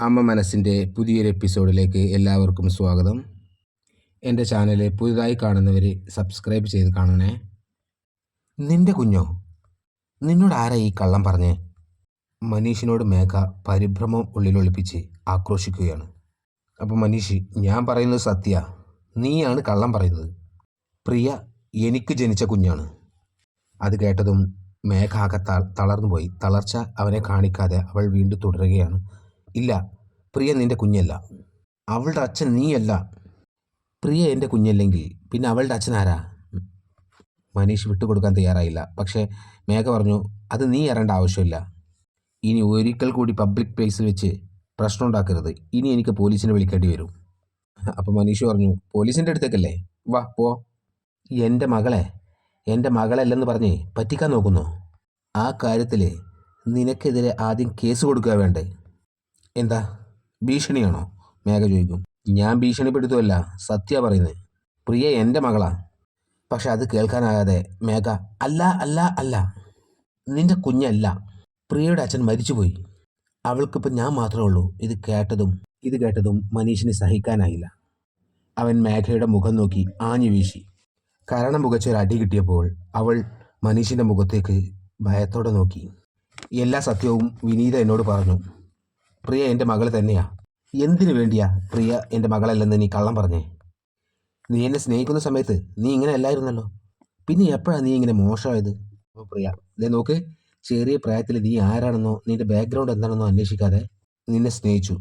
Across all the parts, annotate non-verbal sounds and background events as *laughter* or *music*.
അമ്മ മനസ്സിന്റെ പുതിയൊരു എപ്പിസോഡിലേക്ക് എല്ലാവർക്കും സ്വാഗതം. എന്റെ ചാനൽ പുതുതായി കാണുന്നവർ സബ്സ്ക്രൈബ് ചെയ്ത് കാണണേ. നിന്റെ കുഞ്ഞോ നിന്നോട് ആരാ ഈ കള്ളം പറഞ്ഞേ? മനീഷിനോട് മേഘ പരിഭ്രമം ഉള്ളിലൊളിപ്പിച്ച് ആക്രോശിക്കുകയാണ്. അപ്പോൾ മനീഷ് ഞാൻ പറയുന്നത് സത്യ. നീയാണ് കള്ളം പറയുന്നത്. പ്രിയ എനിക്ക് ജനിച്ച കുഞ്ഞാണ്. അത് കേട്ടതും മേഘ ആകെ തളർന്നുപോയി. തളർച്ച അവനെ കാണിക്കാതെ അവൾ വീണ്ടും തുടരുകയാണ്. ഇല്ല പ്രിയ നിന്റെ കുഞ്ഞല്ല. അവളുടെ അച്ഛൻ നീയല്ല. പ്രിയ എന്റെ കുഞ്ഞല്ലെങ്കിൽ പിന്നെ അവളുടെ അച്ഛൻ ആരാ? മനീഷ് വിട്ടുകൊടുക്കാൻ തയ്യാറായില്ല. പക്ഷേ മേഘ പറഞ്ഞു അത് നീ അറേണ്ട ആവശ്യമില്ല. ഇനി ഒരിക്കൽ കൂടി പബ്ലിക് പ്ലേസിൽ വെച്ച് പ്രശ്നം ഉണ്ടാക്കരുത് ഇനി എനിക്ക് പോലീസിനെ വിളിക്കേണ്ടി വരും. അപ്പോൾ മനീഷ് പറഞ്ഞു പോലീസിന്റെ അടുത്തേക്കല്ലേ? വാ പോ. എന്റെ മകളെ എന്റെ മകളല്ലെന്ന് പറഞ്ഞ് പറ്റിക്കാൻ നോക്കുന്നു. ആ കാര്യത്തിൽ നിനക്കെതിരെ ആദ്യം കേസ് കൊടുക്കുക വേണ്ടേ? എന്താ? ഭീഷണിയാണോ? മേഘ ചോദിക്കും. ഞാൻ ഭീഷണിപ്പെടുത്തുമല്ല സത്യ പറയുന്നത് പ്രിയ എന്റെ മകളാ. പക്ഷെ അത് കേൾക്കാനാകാതെ മേഘ അല്ല അല്ല അല്ല. നിന്റെ കുഞ്ഞല്ല. പ്രിയയുടെ അച്ഛൻ മരിച്ചുപോയി. അവൾക്കിപ്പോൾ ഞാൻ മാത്രമേ ഉള്ളൂ. ഇത് കേട്ടതും ഇത് കേട്ടതും മനീഷിന് സഹിക്കാനായില്ല. അവൻ മേഘയുടെ മുഖം നോക്കി ആഞ്ഞു വീശി. കരണം പുകച്ചൊരു അടി കിട്ടിയപ്പോൾ അവൾ മനീഷിന്റെ മുഖത്തേക്ക് ഭയത്തോടെ നോക്കി. എല്ലാ സത്യവും വിനീത എന്നോട് പറഞ്ഞു. പ്രിയ എന്റെ മകൾ തന്നെയാ. എന്തിനു വേണ്ടിയാ പ്രിയ എന്റെ മകളല്ലെന്ന് നീ കള്ളം പറഞ്ഞേ? നീ എന്നെ സ്നേഹിക്കുന്ന സമയത്ത് നീ ഇങ്ങനെ അല്ലായിരുന്നല്ലോ. പിന്നെ എപ്പോഴാണ് നീ ഇങ്ങനെ മോശമായത്? അപ്പോൾ പ്രിയ ഇതേ നോക്ക്. ചെറിയ പ്രായത്തിൽ നീ ആരാണെന്നോ നിന്റെ ബാക്ക്ഗ്രൗണ്ട് എന്താണെന്നോ അന്വേഷിക്കാതെ നിന്നെ സ്നേഹിച്ചു.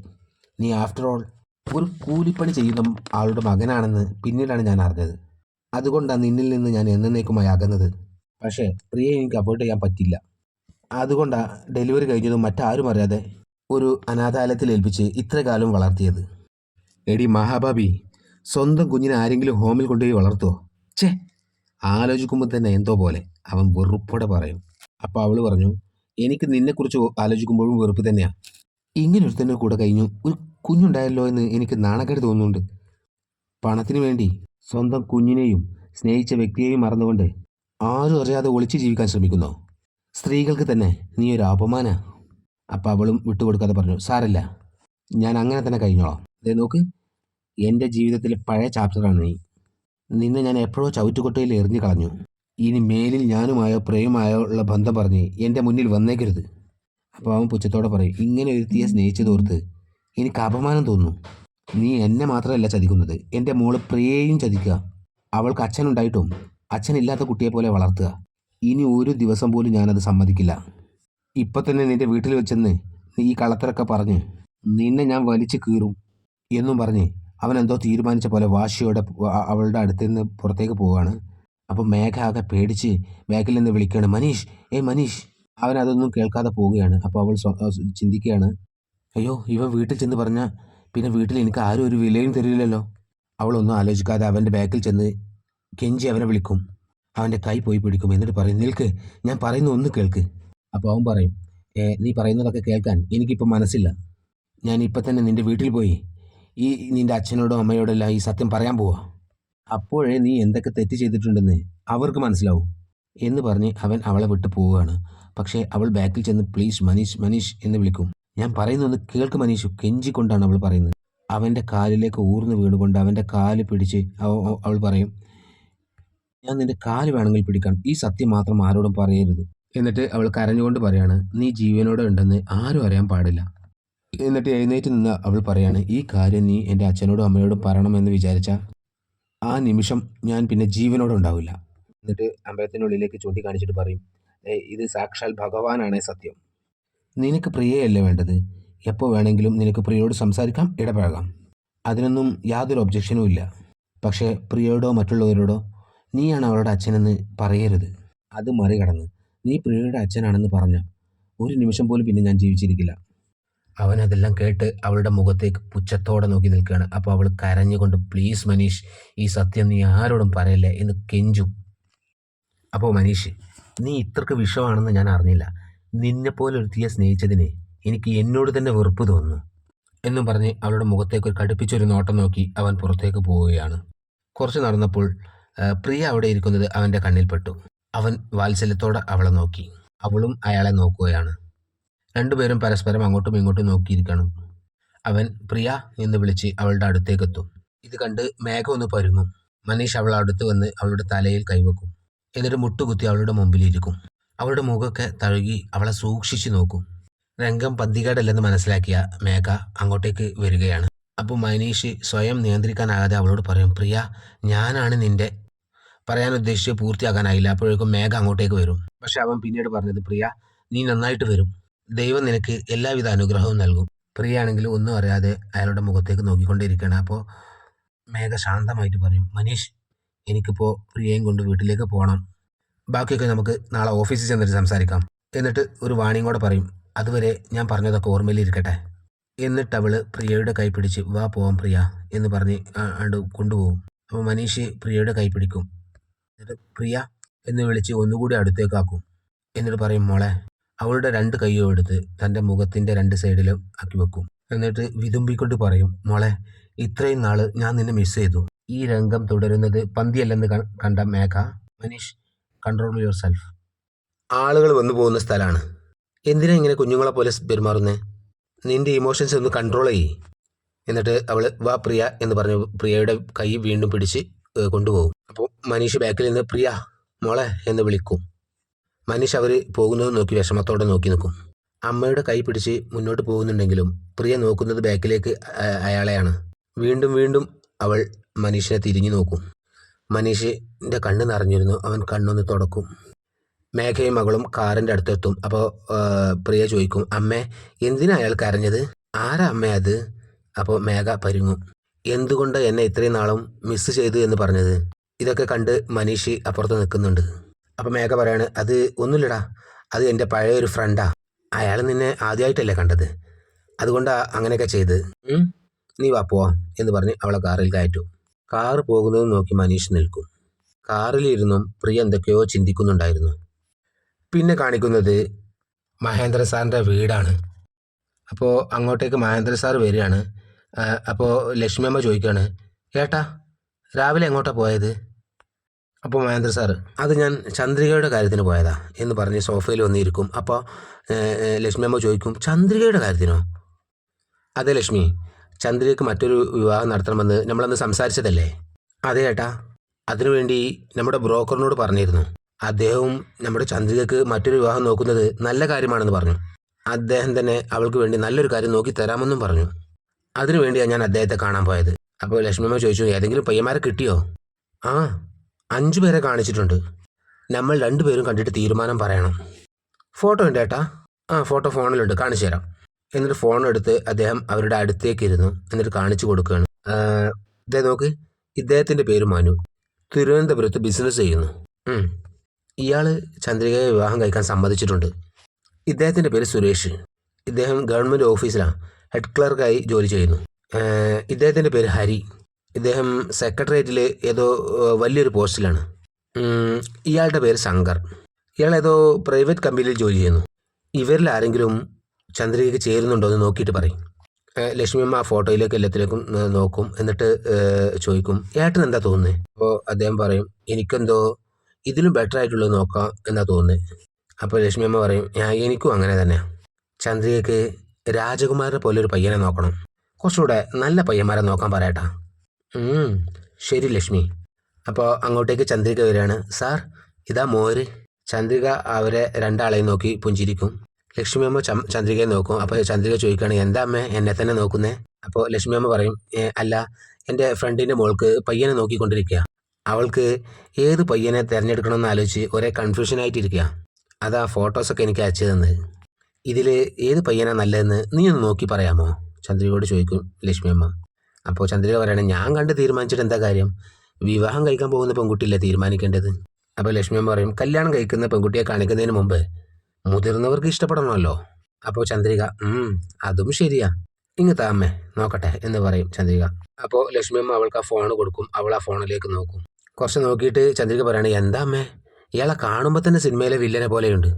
നീ ആഫ്റ്റർ ഓൾ ഒരു കൂലിപ്പണി ചെയ്യുന്ന ആളുടെ മകനാണെന്ന് പിന്നീടാണ് ഞാൻ അറിഞ്ഞത്. അതുകൊണ്ടാണ് നിന്നിൽ നിന്ന് ഞാൻ എന്നേക്കുമായി അകന്നത്. പക്ഷേ പ്രിയ എനിക്ക് അവോയ്ഡ് ചെയ്യാൻ പറ്റില്ല. അതുകൊണ്ടാണ് ഡെലിവറി കഴിഞ്ഞതും മറ്റാരും അറിയാതെ ഒരു അനാഥാലയത്തിൽ ഏൽപ്പിച്ച് ഇത്രകാലം വളർത്തിയത്. എടി മഹാബാബി സ്വന്തം കുഞ്ഞിനെ ആരെങ്കിലും ഹോമിൽ കൊണ്ടുപോയി വളർത്തുമോ ഛേ ആലോചിക്കുമ്പോൾ തന്നെ എന്തോ പോലെ. അവൻ വെറുപ്പോടെ പറയും. അപ്പോൾ അവൾ പറഞ്ഞു എനിക്ക് നിന്നെക്കുറിച്ച് ആലോചിക്കുമ്പോഴും വെറുപ്പ് തന്നെയാണ് ഇങ്ങനെ ഒരുത്തന്നെ കൂടെ കഴിഞ്ഞു ഒരു കുഞ്ഞുണ്ടായല്ലോ എന്ന് എനിക്ക് നാണക്കേട് തോന്നുന്നുണ്ട്. പണത്തിന് വേണ്ടി സ്വന്തം കുഞ്ഞിനെയും സ്നേഹിച്ച വ്യക്തിയെയും മറന്നുകൊണ്ട് ആരും അറിയാതെ ഒളിച്ചു ജീവിക്കാൻ ശ്രമിക്കുന്നോ? സ്ത്രീകൾക്ക് തന്നെ നീ ഒരു അപമാന അപ്പം അവളും വിട്ടുകൊടുക്കാതെ പറഞ്ഞു സാരല്ല ഞാൻ അങ്ങനെ തന്നെ കഴിഞ്ഞോളാം. ദേ നോക്ക് എന്റെ ജീവിതത്തിൽ പഴയ ചാപ്റ്ററാണ് നീ. നിന്നെ ഞാൻ എപ്പോഴോ ചവിറ്റുകൊട്ടയിൽ എറിഞ്ഞു കളഞ്ഞു. ഇനി മേലിൽ ഞാനുമായോ പ്രേമായോ ഉള്ള ബന്ധം പറഞ്ഞ് എന്റെ മുന്നിൽ വന്നേക്കരുത്. അപ്പോൾ അവൻ പുച്ഛത്തോടെ പറയും ഇങ്ങനെ ഒരുത്തിയെ സ്നേഹിച്ചതോർത്ത് എനിക്ക് അപമാനം തോന്നുന്നു. നീ എന്നെ മാത്രമല്ല ചതിക്കുന്നത്. എന്റെ മോൾ പ്രിയയും ചതിക്കുക. അവൾക്ക് അച്ഛനുണ്ടായിട്ടും അച്ഛനില്ലാത്ത കുട്ടിയെ പോലെ വളർത്തുക. ഇനി ഒരു ദിവസം പോലും ഞാനത് സമ്മതിക്കില്ല. ഇപ്പം തന്നെ നിന്റെ വീട്ടിൽ വെച്ചെന്ന് നീ ഈ കളത്തരൊക്കെ പറഞ്ഞ് നിന്നെ ഞാൻ വലിച്ചു കീറും എന്നും പറഞ്ഞ് അവൻ എന്തോ തീരുമാനിച്ച പോലെ വാശിയോടെ അവളുടെ അടുത്ത് നിന്ന് പുറത്തേക്ക് പോവുകയാണ് അപ്പോൾ മേഘ ആകെ പേടിച്ച് ബാക്കിൽ നിന്ന് വിളിക്കുകയാണ് മനീഷ് ഏ മനീഷ്. അവൻ അതൊന്നും കേൾക്കാതെ പോവുകയാണ്. അപ്പോൾ അവൾ ചിന്തിക്കുകയാണ് അയ്യോ ഇവൻ വീട്ടിൽ ചെന്ന് പറഞ്ഞാൽ പിന്നെ വീട്ടിൽ എനിക്ക് ആരും ഒരു വിലയും തരില്ലല്ലോ. അവളൊന്നും ആലോചിക്കാതെ അവന്റെ ബാക്കിൽ ചെന്ന് കെഞ്ചി അവനെ വിളിക്കും. അവന്റെ കൈ പോയി പിടിക്കും. എന്നിട്ട് പറയും നിൽക്ക് ഞാൻ പറയുന്ന ഒന്ന് കേൾക്ക്. അപ്പോൾ അവൻ പറയും "ഏ, നീ പറയുന്നതൊക്കെ കേൾക്കാൻ എനിക്കിപ്പോൾ മനസ്സില്ല. ഞാൻ ഇപ്പം തന്നെ നിന്റെ വീട്ടിൽ പോയി ഈ നിന്റെ അച്ഛനോടോ അമ്മയോടോ എല്ലാം ഈ സത്യം പറയാൻ പോവാ. അപ്പോഴേ നീ എന്തൊക്കെ തെറ്റ് ചെയ്തിട്ടുണ്ടെന്ന് അവർക്ക് മനസ്സിലാവും. എന്ന് പറഞ്ഞ് അവൻ അവളെ വിട്ട് പോവുകയാണ്. പക്ഷേ അവൾ ബാക്കിൽ ചെന്ന് പ്ലീസ് മനീഷ് മനീഷ് എന്ന് വിളിക്കും. ഞാൻ പറയുന്നൊന്ന് കേൾക്ക് മനീഷ് കെഞ്ചിക്കൊണ്ടാണ് അവൾ പറയുന്നത്. അവന്റെ കാലിലേക്ക് ഊർന്ന് വീണുകൊണ്ട് അവന്റെ കാൽ പിടിച്ച് അവ- അവ- അവൾ പറയും ഞാൻ നിന്റെ കാൽ വേണമെങ്കിൽ പിടിക്കണം ഈ സത്യം മാത്രം ആരോടും പറയരുത്. എന്നിട്ട് അവൾ കരഞ്ഞുകൊണ്ട് പറയാണ് നീ ജീവനോടെ ഉണ്ടെന്ന് ആരും അറിയാൻ പാടില്ല. എന്നിട്ട് എഴുന്നേറ്റ് നിന്ന് അവൾ പറയാണ് ഈ കാര്യം നീ എന്റെ അച്ഛനോടും അമ്മയോടും പറയണമെന്ന് വിചാരിച്ച ആ നിമിഷം ഞാൻ പിന്നെ ജീവനോടെ ഉണ്ടാവില്ല. എന്നിട്ട് അമ്പലത്തിനുള്ളിലേക്ക് ചൂണ്ടിക്കാണിച്ചിട്ട് പറയും "ഏയ്, ഇത് സാക്ഷാൽ ഭഗവാനാണേ സത്യം. നിനക്ക് പ്രിയയല്ലേ വേണ്ടത്? എപ്പോൾ വേണമെങ്കിലും നിനക്ക് പ്രിയയോട് സംസാരിക്കാം ഇടപഴകാം. അതിനൊന്നും യാതൊരു ഒബ്ജക്ഷനും ഇല്ല. പക്ഷേ പ്രിയയോടോ മറ്റുള്ളവരോടോ നീയാണ് അവളുടെ അച്ഛനെന്ന് പറയരുത്. അത് മറികടന്ന് നീ പ്രിയയുടെ അച്ഛനാണെന്ന് പറഞ്ഞ ഒരു നിമിഷം പോലും പിന്നെ ഞാൻ ജീവിച്ചിരിക്കില്ല. അവൻ അതെല്ലാം കേട്ട് അവളുടെ മുഖത്തേക്ക് പുച്ഛത്തോടെ നോക്കി നിൽക്കുകയാണ്. അപ്പോൾ അവൾ കരഞ്ഞുകൊണ്ട് പ്ലീസ് മനീഷ് ഈ സത്യം നീ ആരോടും പറയല്ലേ? എന്ന് കെഞ്ചും. അപ്പോൾ മനീഷ് നീ ഇത്രക്ക് വിഷമാണെന്ന് ഞാൻ അറിഞ്ഞില്ല. നിന്നെപ്പോലെ ഒരുത്തിയെ സ്നേഹിച്ചതിനെ എനിക്ക് എന്നോട് തന്നെ വെറുപ്പ് തോന്നുന്നു. എന്നും പറഞ്ഞ് അവളുടെ മുഖത്തേക്ക് ഒരു കടുപ്പിച്ചൊരു നോട്ടം നോക്കി അവൻ പുറത്തേക്ക് പോവുകയാണ്. കുറച്ച് നടന്നപ്പോൾ പ്രിയ അവിടെ ഇരിക്കുന്നത് അവന്റെ കണ്ണിൽപ്പെട്ടു അവൻ വാത്സല്യത്തോടെ അവളെ നോക്കി. അവളും അയാളെ നോക്കുകയാണ്. രണ്ടുപേരും പരസ്പരം അങ്ങോട്ടും ഇങ്ങോട്ടും നോക്കിയിരിക്കണം. അവൻ പ്രിയ എന്ന് വിളിച്ച് അവളുടെ അടുത്തേക്ക് എത്തും ഇത് കണ്ട് മേഘ ഒന്ന് പരുങ്ങും. മനീഷ് അവളെ അടുത്ത് വന്ന് അവളുടെ തലയിൽ കൈവെക്കും. എന്നിട്ട് മുട്ടുകുത്തി അവളുടെ മുമ്പിലിരിക്കും. അവളുടെ മുഖമൊക്കെ തഴുകി അവളെ സൂക്ഷിച്ചു നോക്കും. രംഗം പന്തികേടല്ലെന്ന് മനസ്സിലാക്കിയ മേഘ അങ്ങോട്ടേക്ക് വരികയാണ്. അപ്പോൾ മനീഷ് സ്വയം നിയന്ത്രിക്കാനാകാതെ അവളോട് പറയും പ്രിയ ഞാനാണ് നിന്റെ പറയാൻ ഉദ്ദേശിച്ച് പൂർത്തിയാക്കാനായില്ല. അപ്പോഴേക്കും മേഘ അങ്ങോട്ടേക്ക് വരും. പക്ഷെ അവൻ പിന്നീട് പറഞ്ഞത് പ്രിയ നീ നന്നായിട്ട് വരും. ദൈവം നിനക്ക് എല്ലാവിധ അനുഗ്രഹവും നൽകും. പ്രിയ ആണെങ്കിൽ ഒന്നും അറിയാതെ അയാളുടെ മുഖത്തേക്ക് നോക്കിക്കൊണ്ടേയിരിക്കുകയാണ്. അപ്പോൾ മേഘ ശാന്തമായിട്ട് പറയും മനീഷ് എനിക്കിപ്പോൾ പ്രിയയും കൊണ്ട് വീട്ടിലേക്ക് പോകണം. ബാക്കിയൊക്കെ നമുക്ക് നാളെ ഓഫീസിൽ ചെന്നിട്ട് സംസാരിക്കാം. എന്നിട്ട് ഒരു വാണിയും കൂടെ പറയും അതുവരെ ഞാൻ പറഞ്ഞതൊക്കെ ഓർമ്മയിൽ ഇരിക്കട്ടെ. എന്നിട്ട് അവൾ പ്രിയയുടെ കൈ പിടിച്ച് വാ പോവാം പ്രിയ എന്ന് പറഞ്ഞ് കൊണ്ടുപോകും. അപ്പോൾ മനീഷ് പ്രിയയുടെ കൈ പിടിക്കും. എന്നിട്ട് പ്രിയ എന്ന് വിളിച്ച് ഒന്നുകൂടി അടുത്തേക്കാക്കും. എന്നിട്ട് പറയും മോളെ അവളുടെ രണ്ട് കൈയും എടുത്ത് തന്റെ മുഖത്തിന്റെ രണ്ട് സൈഡിലും ആക്കി വെക്കും. എന്നിട്ട് വിതുമ്പിക്കൊണ്ട് പറയും മോളെ ഇത്രയും നാൾ ഞാൻ നിന്നെ മിസ് ചെയ്തു. ഈ രംഗം തുടരുന്നത് പന്തിയല്ലെന്ന് കണ്ട Megha Manish control yourself ആളുകൾ വന്നു പോകുന്ന സ്ഥലമാണ് എന്തിനാ ഇങ്ങനെ കുഞ്ഞുങ്ങളെ പോലെ പെരുമാറുന്നേ? നിന്റെ ഇമോഷൻസ് ഒന്ന് കൺട്രോൾ ചെയ്യ്. എന്നിട്ട് അവൾ വാ പ്രിയ എന്ന് പറഞ്ഞു പ്രിയയുടെ കൈ വീണ്ടും പിടിച്ച് കൊണ്ടുപോകും. അപ്പോൾ മനീഷ് ബാക്കിൽ നിന്ന് പ്രിയ മോളെ എന്ന് വിളിക്കും. മനീഷ് അവർ പോകുന്നത് നോക്കി വിഷമത്തോടെ നോക്കി നിൽക്കും അമ്മയുടെ കൈ പിടിച്ച് മുന്നോട്ട് പോകുന്നുണ്ടെങ്കിലും പ്രിയ നോക്കുന്നത് ബാക്കിലേക്ക് അയാളെയാണ്. വീണ്ടും വീണ്ടും അവൾ മനീഷിനെ തിരിഞ്ഞു നോക്കും. മനീഷിന്റെ കണ്ണ് നിറഞ്ഞിരുന്നു അവൻ കണ്ണൊന്ന് തുടക്കും. മേഘയും മകളും കാറിന്റെ അടുത്തെത്തും. അപ്പോൾ പ്രിയ ചോദിക്കും അമ്മേ എന്തിനാ അയാൾ കരഞ്ഞത്? ആരാ അമ്മ അത്? അപ്പോൾ മേഘ പരുങ്ങും. എന്തുകൊണ്ട് എന്നെ ഇത്രയും നാളും മിസ് ചെയ്തു എന്ന് പറഞ്ഞത്? ഇതൊക്കെ കണ്ട് മനീഷി അപ്പുറത്ത് നിൽക്കുന്നുണ്ട്. അപ്പം മേഘ പറയാണ് അത് ഒന്നുമില്ലടാ. അത് എന്റെ പഴയ ഒരു ഫ്രണ്ടാ അയാൾ നിന്നെ ആദ്യമായിട്ടല്ലേ കണ്ടത്. അതുകൊണ്ടാ അങ്ങനെയൊക്കെ ചെയ്ത്. നീ വാ പോവാം എന്ന് പറഞ്ഞ് അവളെ കാറിൽ കയറ്റു. കാറ് പോകുന്നത് നോക്കി മനീഷ് നിൽക്കും. കാറിലിരുന്നും പ്രിയ എന്തൊക്കെയോ ചിന്തിക്കുന്നുണ്ടായിരുന്നു. പിന്നെ കാണിക്കുന്നത് മഹേന്ദ്ര സാറിന്റെ വീടാണ്. അപ്പോൾ അങ്ങോട്ടേക്ക് മഹേന്ദ്ര സാർ വരികയാണ്. അപ്പോൾ ലക്ഷ്മി അമ്മ ചോദിക്കുകയാണ് ഏട്ടാ രാവിലെ എങ്ങോട്ടാ പോയത്? അപ്പോൾ മഹേന്ദ്ര സാർ അത് ഞാൻ ചന്ദ്രികയുടെ കാര്യത്തിന് പോയതാ എന്ന് പറഞ്ഞ് സോഫയിൽ വന്നിരിക്കും. അപ്പോൾ ലക്ഷ്മി അമ്മ ചോദിക്കും ചന്ദ്രികയുടെ കാര്യത്തിനോ? അതെ ലക്ഷ്മി ചന്ദ്രികയ്ക്ക് മറ്റൊരു വിവാഹം നടത്തണമെന്ന് നമ്മളന്ന് സംസാരിച്ചതല്ലേ? അതെ ഏട്ടാ അതിനുവേണ്ടി നമ്മുടെ ബ്രോക്കറിനോട് പറഞ്ഞിരുന്നു. അദ്ദേഹവും നമ്മുടെ ചന്ദ്രികയ്ക്ക് മറ്റൊരു വിവാഹം നോക്കുന്നത് നല്ല കാര്യമാണെന്ന് പറഞ്ഞു. അദ്ദേഹം തന്നെ അവൾക്ക് വേണ്ടി നല്ലൊരു കാര്യം നോക്കി തരാമെന്നും പറഞ്ഞു. അതിനുവേണ്ടിയാണ് ഞാൻ അദ്ദേഹത്തെ കാണാൻ പോയത്. അപ്പോൾ ലക്ഷ്മിയമ്മ ചോദിച്ചു ഏതെങ്കിലും പയ്യന്മാരെ കിട്ടിയോ? ആ അഞ്ചു പേരെ കാണിച്ചിട്ടുണ്ട്. നമ്മൾ രണ്ടുപേരും കണ്ടിട്ട് തീരുമാനം പറയണം. ഫോട്ടോ ഉണ്ട് ഏട്ടാ. ആ ഫോട്ടോ ഫോണിലുണ്ട്. കാണിച്ചു തരാം. എന്നിട്ട് ഫോൺ എടുത്ത് അദ്ദേഹം അവരുടെ അടുത്തേക്ക് ഇരുന്നു. എന്നിട്ട് കാണിച്ചു കൊടുക്കുകയാണ്. ഇതേ നോക്ക്. ഇദ്ദേഹത്തിന്റെ പേര് മനു. തിരുവനന്തപുരത്ത് ബിസിനസ് ചെയ്യുന്നു. ഇയാൾ ചന്ദ്രികയെ വിവാഹം കഴിക്കാൻ സമ്മതിച്ചിട്ടുണ്ട്. ഇദ്ദേഹത്തിന്റെ പേര് സുരേഷ്. ഇദ്ദേഹം ഗവൺമെന്റ് ഓഫീസിലാണ് ഹെഡ് ക്ലർക്കായി ജോലി ചെയ്യുന്നു. ഇദ്ദേഹത്തിന്റെ പേര് ഹരി. ഇദ്ദേഹം സെക്രട്ടേറിയറ്റിൽ ഏതോ വലിയൊരു പോസ്റ്റിലാണ്. ഇയാളുടെ പേര് ശങ്കർ. ഇയാൾ ഏതോ പ്രൈവറ്റ് കമ്പനിയിൽ ജോലി ചെയ്യുന്നു. ഇവരിൽ ആരെങ്കിലും ചന്ദ്രികയ്ക്ക് ചേരുന്നുണ്ടോ എന്ന് നോക്കിയിട്ട് പറയും. ലക്ഷ്മിയമ്മ ആ ഫോട്ടോയിലേക്ക് എല്ലാത്തിലേക്കും നോക്കും. എന്നിട്ട് ചോദിക്കും ഏട്ടൻ എന്താ തോന്നുന്നത് അപ്പോൾ അദ്ദേഹം പറയും എനിക്കെന്തോ ഇതിലും ബെറ്റർ ആയിട്ടുള്ളത് നോക്കാം എന്നാ തോന്നുന്നത് അപ്പോൾ ലക്ഷ്മിയമ്മ പറയും ഞാൻ എനിക്കും അങ്ങനെ തന്നെ ചന്ദ്രികയ്ക്ക് രാജകുമാരനെ പോലെ ഒരു പയ്യനെ നോക്കണം. കുറച്ചുകൂടെ നല്ല പയ്യന്മാരെ നോക്കാൻ പറയട്ടാ. ശരി ലക്ഷ്മി. അപ്പോൾ അങ്ങോട്ടേക്ക് ചന്ദ്രിക വരികയാണ്. സാർ ഇതാ മോര്. ചന്ദ്രിക അവരെ രണ്ടാളെയും നോക്കി പുഞ്ചിരിക്കും. ലക്ഷ്മി അമ്മ ചന്ദ്രികയെ നോക്കും. അപ്പോൾ ചന്ദ്രിക ചോദിക്കുകയാണ് എന്താ അമ്മ എന്നെ തന്നെ നോക്കുന്നേ? അപ്പോൾ ലക്ഷ്മി അമ്മ പറയും അല്ല എന്റെ ഫ്രണ്ടിന്റെ മോൾക്ക് പയ്യനെ നോക്കിക്കൊണ്ടിരിക്കുക അവൾക്ക് ഏത് പയ്യനെ തിരഞ്ഞെടുക്കണമെന്ന് ആലോചിച്ച് ഒരേ കൺഫ്യൂഷനായിട്ടിരിക്കുക അതാ ഫോട്ടോസൊക്കെ എനിക്ക് അയച്ചു തന്നത്. ഇതിൽ ഏത് പയ്യനാണ് നല്ലതെന്ന് നീ ഒന്ന് നോക്കി പറയാമോ? ചന്ദ്രികയോട് ചോദിക്കും ലക്ഷ്മിയമ്മ അപ്പോൾ ചന്ദ്രിക പറയണേ ഞാൻ കണ്ട് തീരുമാനിച്ചിട്ട് എന്താ കാര്യം? വിവാഹം കഴിക്കാൻ പോകുന്ന പെൺകുട്ടിയല്ലേ തീരുമാനിക്കേണ്ടത്? അപ്പോൾ ലക്ഷ്മി അമ്മ പറയും കല്യാണം കഴിക്കുന്ന പെൺകുട്ടിയെ കാണിക്കുന്നതിന് മുമ്പ് മുതിർന്നവർക്ക് ഇഷ്ടപ്പെടണമല്ലോ. അപ്പോൾ ചന്ദ്രിക "ഉം, അതും ശരിയാ. ഇങ്ങ് താമേ നോക്കട്ടെ എന്ന് പറയും ചന്ദ്രിക. അപ്പോൾ ലക്ഷ്മി അമ്മ അവൾക്ക് ആ ഫോൺ കൊടുക്കും അവൾ ആ ഫോണിലേക്ക് നോക്കും. കുറച്ച് നോക്കിയിട്ട് ചന്ദ്രിക പറയണേ എന്താ അമ്മേ? ഇയാളെ കാണുമ്പോൾ തന്നെ സിനിമയിലെ വില്ലനെ പോലെയുണ്ട്.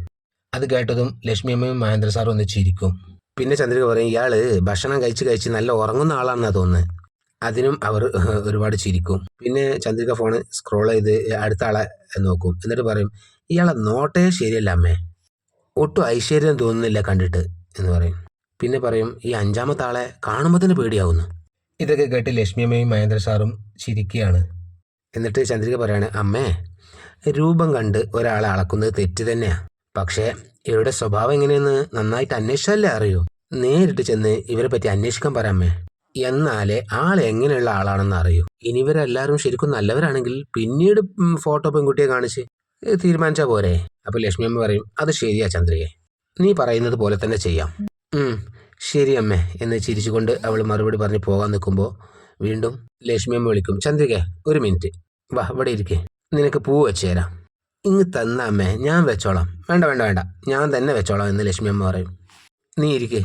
അത് കേട്ടതും ലക്ഷ്മി അമ്മയും മഹേന്ദ്ര സാറും ഒന്ന് ചിരിക്കും. പിന്നെ ചന്ദ്രിക പറയും ഇയാൾ ഭക്ഷണം കഴിച്ച് കഴിച്ച് നല്ല ഉറങ്ങുന്ന ആളാണെന്നാ തോന്നുന്നത് അതിനും അവർ *laughs* ഒരുപാട് ചിരിക്കും. പിന്നെ ചന്ദ്രിക ഫോൺ സ്ക്രോൾ ചെയ്ത് അടുത്ത ആളെ നോക്കും. എന്നിട്ട് പറയും ഇയാളെ നോട്ടേ ശരിയല്ല അമ്മേ. ഒട്ടും ഐശ്വര്യം തോന്നുന്നില്ല കണ്ടിട്ട് എന്ന് പറയും. പിന്നെ പറയും ഈ അഞ്ചാമത്തെ ആളെ കാണുമ്പോൾ തന്നെ പേടിയാവുന്നു. ഇതൊക്കെ കേട്ട് ലക്ഷ്മിയമ്മയും മഹേന്ദ്ര സാറും ചിരിക്കുകയാണ്. എന്നിട്ട് ചന്ദ്രിക പറയാണ് അമ്മേ രൂപം കണ്ട് ഒരാളെ അളക്കുന്നത് തെറ്റ് തന്നെയാ. പക്ഷേ ഇവരുടെ സ്വഭാവം എങ്ങനെയെന്ന് നന്നായിട്ട് അന്വേഷിച്ചല്ലേ അറിയൂ. നേരിട്ട് ചെന്ന് ഇവരെ പറ്റി അന്വേഷിക്കാൻ പറയാമേ എന്നാലേ ആൾ എങ്ങനെയുള്ള ആളാണെന്ന് അറിയൂ. ഇനി ഇവരെല്ലാവരും ശരിക്കും നല്ലവരാണെങ്കിൽ പിന്നീട് ഫോട്ടോ പെൺകുട്ടിയെ കാണിച്ച് തീരുമാനിച്ചാ പോരെ. അപ്പൊ ലക്ഷ്മി അമ്മ പറയും അത് ശരിയാ ചന്ദ്രികെ. നീ പറയുന്നത് പോലെ തന്നെ ചെയ്യാം. ശരി അമ്മേ എന്ന് ചിരിച്ചുകൊണ്ട് അവൾ മറുപടി പറഞ്ഞ് പോകാൻ നിൽക്കുമ്പോൾ വീണ്ടും ലക്ഷ്മി അമ്മ വിളിക്കും ചന്ദ്രിക ഒരു മിനിറ്റ്. വാ ഇവിടെ ഇരിക്കേ. നിനക്ക് പൂ വെച്ചു തരാം. ഇങ്ങ് തന്ന അമ്മേ ഞാൻ വെച്ചോളാം. വേണ്ട വേണ്ട വേണ്ട. ഞാൻ തന്നെ വെച്ചോളാം എന്ന് ലക്ഷ്മി അമ്മ പറയും. നീ ഇരിക്കേ.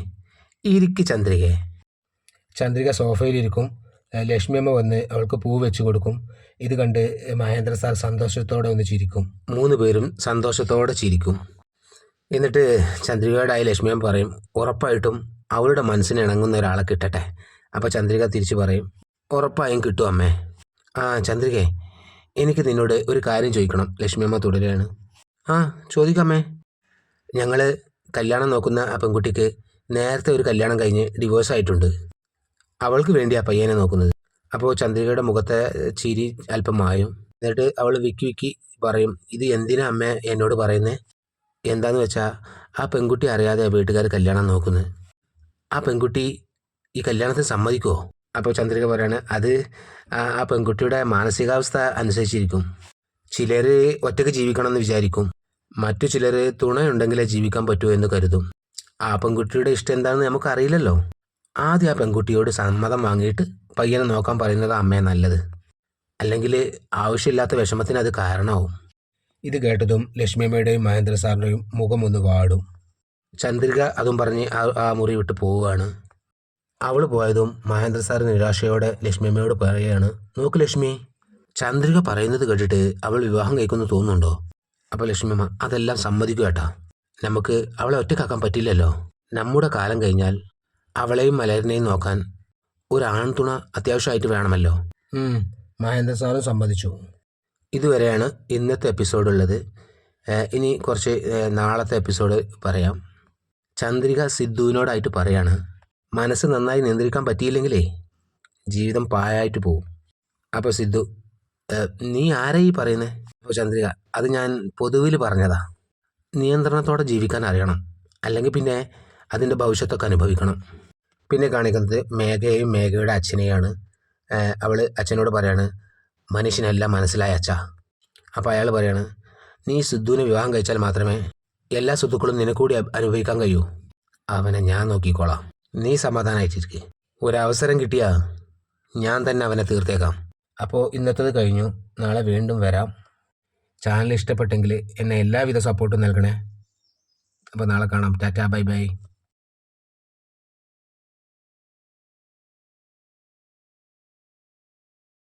ഇരിക്ക് ചന്ദ്രികയെ ചന്ദ്രിക സോഫയിലിരിക്കും. ലക്ഷ്മി അമ്മ വന്ന് അവൾക്ക് പൂ വെച്ച് കൊടുക്കും. ഇത് കണ്ട് മഹേന്ദ്ര സാർ സന്തോഷത്തോടെ ഒന്ന് ചിരിക്കും. മൂന്ന് പേരും സന്തോഷത്തോടെ ചിരിക്കും. എന്നിട്ട് ചന്ദ്രികയുടെ ആയി ലക്ഷ്മി അമ്മ പറയും ഉറപ്പായിട്ടും അവളുടെ മനസ്സിന് ഇണങ്ങുന്ന ഒരാളെ കിട്ടട്ടെ. അപ്പോൾ ചന്ദ്രിക തിരിച്ചു പറയും ഉറപ്പായും കിട്ടും അമ്മേ. ആ ചന്ദ്രികേ എനിക്ക് നിന്നോട് ഒരു കാര്യം ചോദിക്കണം. ലക്ഷ്മി അമ്മ തുടരുകയാണ്. ആ ചോദിക്കാമേ ഞങ്ങൾ കല്യാണം നോക്കുന്ന ആ പെൺകുട്ടിക്ക് നേരത്തെ ഒരു കല്യാണം കഴിഞ്ഞ് ഡിവോഴ്സ് ആയിട്ടുണ്ട്. അവൾക്ക് വേണ്ടി ആ പയ്യനെ നോക്കുന്നത്. അപ്പോൾ ചന്ദ്രികയുടെ മുഖത്തെ ചിരി അല്പം മായും. എന്നിട്ട് അവൾ വിക്കി വിക്കി പറയും ഇത് എന്തിനാ അമ്മ എന്നോട് പറയുന്നത് എന്താന്ന് വെച്ചാൽ ആ പെൺകുട്ടി അറിയാതെ വീട്ടുകാർ കല്യാണം നോക്കുന്നത്. ആ പെൺകുട്ടി ഈ കല്യാണത്തിന് സമ്മതിക്കുമോ അപ്പോൾ ചന്ദ്രിക പറയാണ് അത് ആ പെൺകുട്ടിയുടെ മാനസികാവസ്ഥ അനുസരിച്ചിരിക്കും. ചിലർ ഒറ്റയ്ക്ക് ജീവിക്കണമെന്ന് വിചാരിക്കും. മറ്റു ചിലർ തുണയുണ്ടെങ്കിലേ ജീവിക്കാൻ പറ്റൂ എന്ന് കരുതും. ആ പെൺകുട്ടിയുടെ ഇഷ്ടം എന്താണെന്ന് നമുക്കറിയില്ലല്ലോ. ആദ്യം ആ പെൺകുട്ടിയോട് സമ്മതം വാങ്ങിയിട്ട് പയ്യനെ നോക്കാൻ പറയുന്നത് അമ്മയെ നല്ലത്. അല്ലെങ്കിൽ ആവശ്യമില്ലാത്ത വിഷമത്തിന് അത് കാരണമാവും. ഇത് കേട്ടതും ലക്ഷ്മിയമ്മയുടെയും മഹേന്ദ്ര സാറിന്റെയും മുഖം ഒന്ന് വാടും. ചന്ദ്രിക അതും പറഞ്ഞ് ആ ആ മുറി വിട്ട് പോവുകയാണ്. അവൾ പോയതും മഹേന്ദ്ര സാർ നിരാശയോടെ ലക്ഷ്മിയമ്മയോട് പറയുകയാണ് നോക്ക് ലക്ഷ്മി ചന്ദ്രിക പറയുന്നത് കേട്ടിട്ട് അവൾ വിവാഹം കഴിക്കുമെന്ന് തോന്നുന്നുണ്ടോ? അപ്പോൾ ലക്ഷ്മിയമ്മ അതെല്ലാം സമ്മതിക്കും ഏട്ടാ. നമുക്ക് അവളെ ഒറ്റക്കാക്കാൻ പറ്റില്ലല്ലോ. നമ്മുടെ കാലം കഴിഞ്ഞാൽ അവളെയും മലരനെയും നോക്കാൻ ഒരു ആൺതുണ അത്യാവശ്യമായിട്ട് വേണമല്ലോ. മഹേന്ദ്ര സാറും സമ്മതിച്ചു. ഇതുവരെയാണ് ഇന്നത്തെ എപ്പിസോഡ് ഉള്ളത്. ഇനി കുറച്ച് നാളത്തെ എപ്പിസോഡ് പറയാം. ചന്ദ്രിക സിദ്ധുവിനോടായിട്ട് പറയാണ് മനസ്സ് നന്നായി നിയന്ത്രിക്കാൻ പറ്റിയില്ലെങ്കിലേ ജീവിതം പായായിട്ട് പോകും അപ്പോൾ സിദ്ധു നീ ആരാ ഈ പറയുന്നത് അപ്പോൾ ചന്ദ്രിക അത് ഞാൻ പൊതുവിൽ പറഞ്ഞതാ. നിയന്ത്രണത്തോടെ ജീവിക്കാൻ അറിയണം. അല്ലെങ്കിൽ പിന്നെ അതിന്റെ ഭവിഷ്യത്തൊക്കെ അനുഭവിക്കണം. പിന്നെ കാണിക്കുന്നത് മേഘയും മേഘയുടെ അച്ഛനെയാണ്. അവൾ അച്ഛനോട് പറയാണ് മനുഷ്യനെല്ലാം മനസ്സിലായ അച്ഛ. അപ്പോൾ അയാൾ പറയാണ് നീ സിദ്ധുവിനെ വിവാഹം കഴിച്ചാൽ മാത്രമേ എല്ലാ സ്വത്തുക്കളും നിനക്കൂടി അനുഭവിക്കാൻ കഴിയൂ. അവനെ ഞാൻ നോക്കിക്കോളാം. നീ സമാധാനമായിട്ടിരിക്കെ ഒരവസരം കിട്ടിയാ ഞാൻ തന്നെ അവനെ തീർത്തേക്കാം. അപ്പോൾ ഇന്നത്തത് കഴിഞ്ഞു. നാളെ വീണ്ടും വരാം. ചാനൽ ഇഷ്ടപ്പെട്ടെങ്കിൽ എന്നെ എല്ലാവിധ സപ്പോർട്ടും നൽകണേ. അപ്പോൾ നാളെ കാണാം. Tata bye bye.